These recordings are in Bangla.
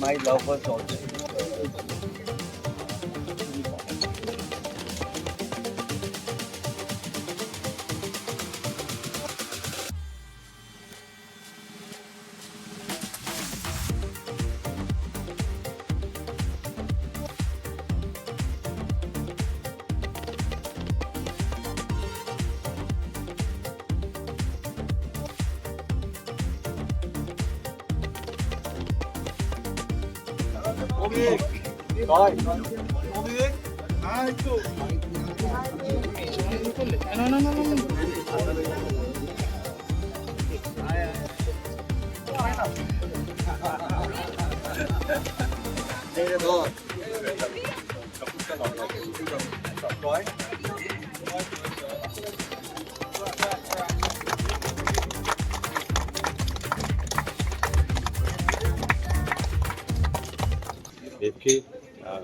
My love was also. Hey, look. দেবকে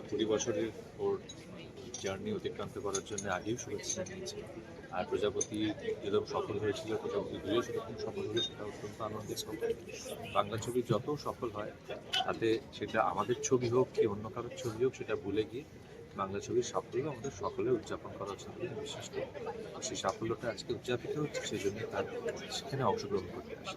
কুড়ি বছরের ওর জার্নি অতিক্রান্ত করার জন্য আগেই শুভেচ্ছা নিয়েছে আর প্রজাপতি যেরকম সফল হয়েছিল, প্রজাপতি দুইও সেরকম সফল হলে সেটা অত্যন্ত আনন্দের সফল বাংলা ছবি যত সফল হয়, তাতে সেটা আমাদের ছবি হোক কি অন্য কারোর ছবি হোক, সেটা ভুলে গিয়ে বাংলা ছবির সাফল্য আমাদের সকলে উদযাপন করা উচিত বলে বিশ্বাস করি। সেই সাফল্যটা আজকে উদযাপিত হচ্ছে সেই জন্য তার সেখানে অংশগ্রহণ করতে আসে।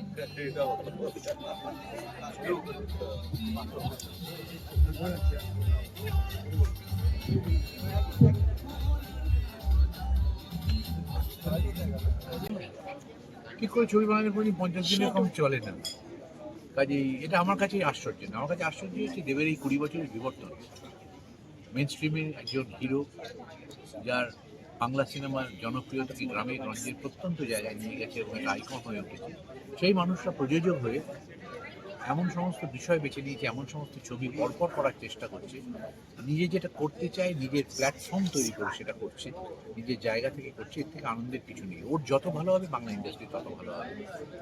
ঠিক করে ছবি বানানোর পরই পঞ্চাশ দিনের কম চলে না। কাজেই এটা আমার কাছে আশ্চর্য না, আমার কাছে আশ্চর্য হচ্ছে দেবের এই কুড়ি বছরের বিবর্তন। মেন স্ট্রিমের একজন হিরো যার বাংলা সিনেমার জনপ্রিয়তাকে গ্রামে গঞ্জের প্রত্যন্ত জায়গায় নিয়ে গেছে এবং একটা আইকন হয়ে উঠেছে? সেই মানুষরা প্রযোজক হয়ে এমন সমস্ত বিষয় বেছে নিয়েছে এমন সমস্ত ছবি পরপর করার চেষ্টা করছে। নিজে যেটা করতে চায় নিজের প্ল্যাটফর্ম তৈরি করে সেটা করছে নিজের জায়গা থেকে করছে এর থেকে আনন্দের কিছু নেই। ওর যত ভালো হবে বাংলা ইন্ডাস্ট্রি তত ভালো হবে।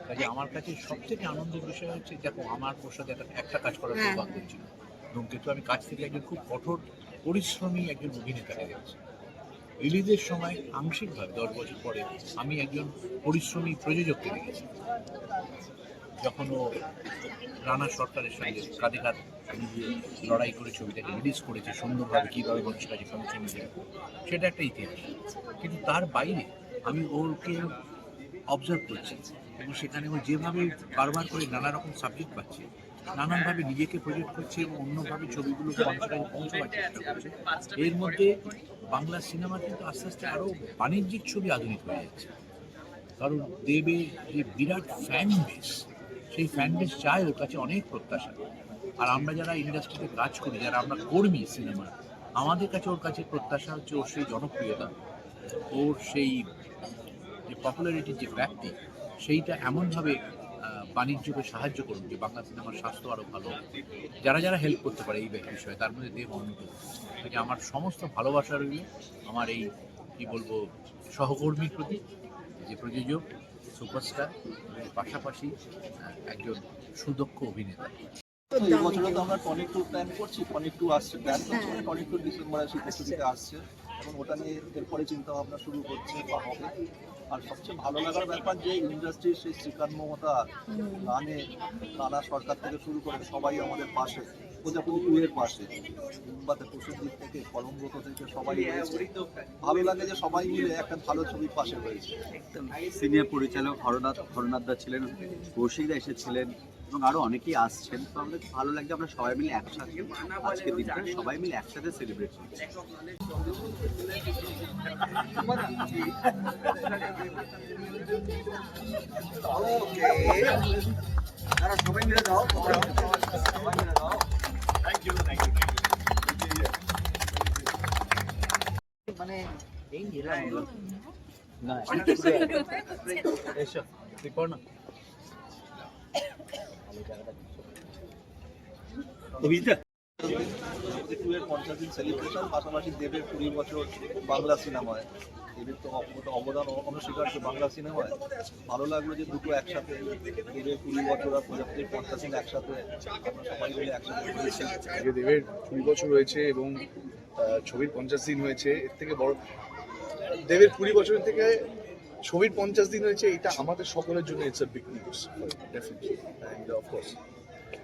কাজে আমার কাছে সব থেকে আনন্দের বিষয় হচ্ছে দেখো আমার ওর সাথে একটা একটা কাজ করার হ্যাঁ। সৌভাগ্য ছিল। ধূমকেতু আমি কাজ থেকে একজন খুব কঠোর পরিশ্রমী একজন অভিনেতাকে দেখছি রিলিজের সময় আংশিকভাবে দশ বছর পরে আমি একজন পরিশ্রমী প্রযোজককে দেখেছি। যখন ও রানা সরকারের সঙ্গে কাঁধে কাঁধ মিলিয়ে লড়াই করে ছবিটাকে রিলিজ করেছে, সুন্দরভাবে কীভাবে মানুষের কাছে পৌঁছে নিয়ে সেটা একটা ইতিহাস। কিন্তু তার বাইরে আমি ওকে অবজার্ভ করছি এবং সেখানে ও যেভাবে বারবার করে নানা রকম সাবজেক্ট পাচ্ছে, নানানভাবে নিজেকে প্রজেক্ট করছে এবং অন্যভাবে ছবিগুলোকে মানুষের কাছে পৌঁছাবার চেষ্টা করছে। এর মধ্যে বাংলা সিনেমা কিন্তু আস্তে আস্তে আরও বাণিজ্যিক ছবি আধুনিক হয়ে যাচ্ছে। কারণ দেবের যে বিরাট ফ্যান বেস সেই ফ্যান বেস চায় ওর কাছে অনেক প্রত্যাশা। আর আমরা যারা ইন্ডাস্ট্রিতে কাজ করি, যারা আমরা কর্মী সিনেমার আমাদের কাছে ওর কাছে প্রত্যাশা হচ্ছে ওর সেই জনপ্রিয়তা, ওর সেই যে পপুলারিটির যে ব্যাপ্তি, সেইটা এমনভাবে বাণিজ্যকে সাহায্য করুন যে বাংলা সিনেমার স্বাস্থ্য আরও ভালো। যারা যারা হেল্প করতে পারে এই বিষয়ে তার মধ্যে দেব অন্যতম কাজে আমার সমস্ত ভালোবাসা রইল আমার এই কি বলব সহকর্মীর প্রতি যে প্রযোজক সুপারস্টার এবং পাশাপাশি একজন সুদক্ষ অভিনেতা। তো আমরা টনিক ট্যুর প্ল্যান করছি টনিক টু আসছে প্ল্যান করছি টনিক ট্যুর ডিসেম্বরে আসছে। এবং ওটা নিয়ে এরপরে চিন্তা ভাবনা শুরু করছে বা হবে। আর সবচেয়ে ভালো লাগার ব্যাপার যে ইন্ডাস্ট্রির সেই শ্রীকান্ত মমতা গানে নানা সরকার থেকে শুরু করে সবাই আমাদের পাশে, প্রজাপতি টুয়ের পাশে মুম্বাতে দিক থেকে, কলম্বত থেকে সবাই ভালো লাগে যে সবাই মিলে একটা ভালো ছবির পাশে রয়েছে। সিনিয়র পরিচালক হরনাথ হরনাথ দা ছিলেন কৌশিকদা এসেছিলেন এবং আরও অনেকেই আসছেন। তো আমাদের খুব ভালো লাগছে আমরা সবাই মিলে একসাথে আজকের দিনটা সবাই মিলে একসাথে সেলিব্রেট করছি। সবাই মিলে দাও সবাই মিলে দাও মানে এই এসো তুই কর না টু এর পঞ্চাশ দিন সেলিব্রেশন পাশাপাশি দেবের কুড়ি বছর বাংলা সিনেমায়। দেবের তো অব- অবদান অনস্বীকার্য বাংলা সিনেমায়। ভালো লাগল যে দুটো একসাথে দেবের কুড়ি বছর আর প্রজাপতির পঞ্চাশ দিন একসাথে আমরা সবাই মিলে একসাথে দেবের কুড়ি বছর হয়েছে এবং ছবির পঞ্চাশ দিন হয়েছে। এর থেকে বড় দেবের কুড়ি বছরের থেকে ছবির পঞ্চাশ দিন হয়েছে এটা আমাদের সকলের জন্য it's a big news definitely and of course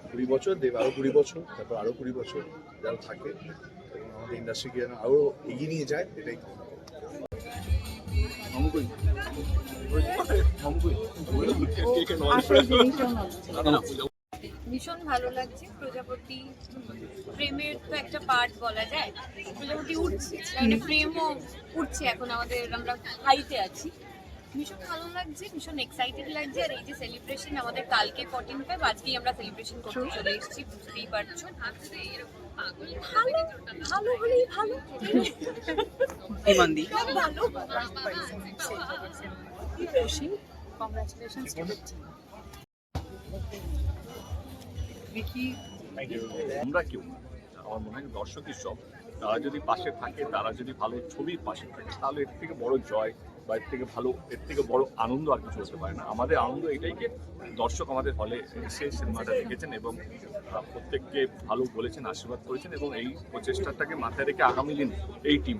কুড়ি বছর দেব আরও কুড়ি বছর তারপর আরও কুড়ি বছর যারা থাকে এবং আমাদের ইন্ডাস্ট্রিকে যেন আরও এগিয়ে নিয়ে যায় এটাই ভীষণ ভালো লাগছে প্রজাপতি প্রেমের তো একটা পার্ট বলা যায়। প্রজাপতি উঠছে মানে প্রেমও উঠছে এখন আমাদের আমরা হাইতে আছি। ভীষণ ভালো লাগছে ভীষণ এক্সাইটেড লাগছে। আর এই যে সেলিব্রেশন আমাদের কালকে ফর্টিন ফাইভ আজকেই আমরা সেলিব্রেশন করতে চলে এসেছি বুঝতেই পারছ। ভালো ভালো হলেই ভালো। ভালো খুশি কংগ্রাচুলেশনস আমরা কেউ আমার মনে হয় দর্শকই সব। তারা যদি পাশে থাকে, তারা যদি ভালো ছবির পাশে থাকে, তাহলে এর থেকে বড় জয় বা এর থেকে ভালো, এর থেকে বড় আনন্দ আর কিছু হতে পারে না। আমাদের আনন্দ এটাই যে দর্শক আমাদের হলে এসে সিনেমাটা দেখেছেন এবং প্রত্যেককে ভালো বলেছেন, আশীর্বাদ করেছেন এবং এই প্রচেষ্টাটাকে মাথায় রেখে আগামী দিন এই টিম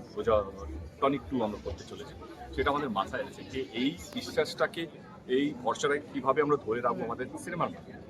টনিক টু আমরা করতে চলেছি। সেটা আমাদের মাথায় আছে যে এই বিশ্বাসটাকে, এই ভরসাটাকে কীভাবে আমরা ধরে রাখব আমাদের সিনেমার মাধ্যমে